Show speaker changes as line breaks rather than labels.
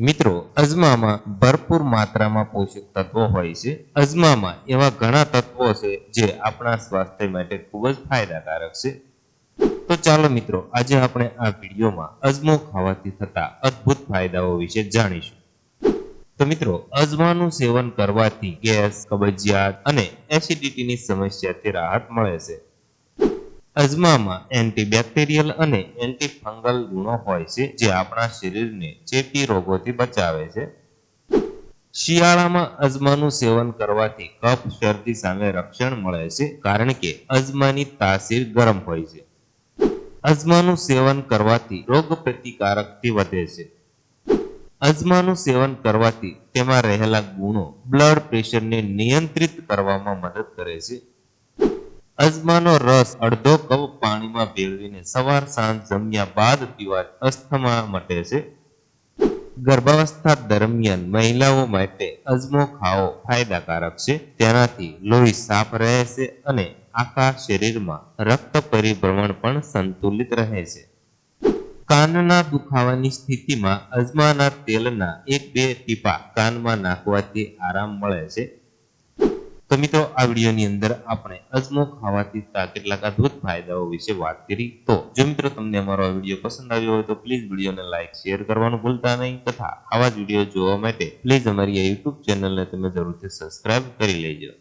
મિત્રો અજમામાં ભરપૂર માત્રામાં પોષક તત્વો હોય છે. અજમામાં એવા ઘણા તત્વો છે જે આપણા સ્વાસ્થ્ય માટે ખૂબ જ ફાયદાકારક છે. તો ચાલો મિત્રો, આજે આપણે આ વિડીયોમાં અજમો ખાવાથી થતા અદ્ભુત ફાયદાઓ વિશે જાણીશું. તો મિત્રો અજમાનું સેવન કરવાથી ગેસ, કબજિયાત અને એસિડિટીની સમસ્યાથી રાહત મળે છે. અજમામાં એન્ટીબેક્ટેરિયલ અને એન્ટીફંગલ ગુણો હોય છે, જે આપણા શરીરને ચેપી રોગોથી બચાવે છે. શિયાળામાં અજમાનું સેવન કરવાથી કફ, શરદી સામે રક્ષણ મળે છે, કારણ કે અજમાની તાસીર ગરમ હોય છે. અજમાનું સેવન કરવાથી રોગ પ્રતિકારકથી વધે છે. અજમાનું સેવન કરવાથી તેમાં રહેલા ગુણો બ્લડ પ્રેશરને નિયંત્રિત કરવામાં મદદ કરે છે. અજમાનો રસ અડધો કપ પાણીમાં ભેળવીને સવાર સાંજ જમ્યા બાદ પીવા અસ્થમા મટે છે. ગર્ભાવસ્થા દરમિયાન મહિલાઓ માટે અજમો ખાવો ફાયદાકારક છે. તેનાથી લોહી સાફ રહે છે અને આખા શરીરમાં રક્ત પરિભ્રમણ પણ સંતુલિત રહે છે. કાનના દુખાવાની સ્થિતિમાં અજમાના તેલના એક બે ટીપા કાનમાં નાખવાથી આરામ મળે છે. મિત્રો આ વિડીયોની અંદર આપણે અજમો ખાવાથી કેટલાક અદ્ભુત ફાયદાઓ વિશે વાત કરી. તો, જો મિત્રો તમને અમારો આ વીડિયો પસંદ આવ્યો હોય તો પ્લીઝ વિડીયોને લાઇક શેર કરવાનું ભૂલતા નહીં તથા આવા જ વીડિયો જોવા માટે પ્લીઝ અમારી આ યુટ્યુબ ચેનલને તમે જરૂરથી સબસ્ક્રાઇબ કરી લેજો.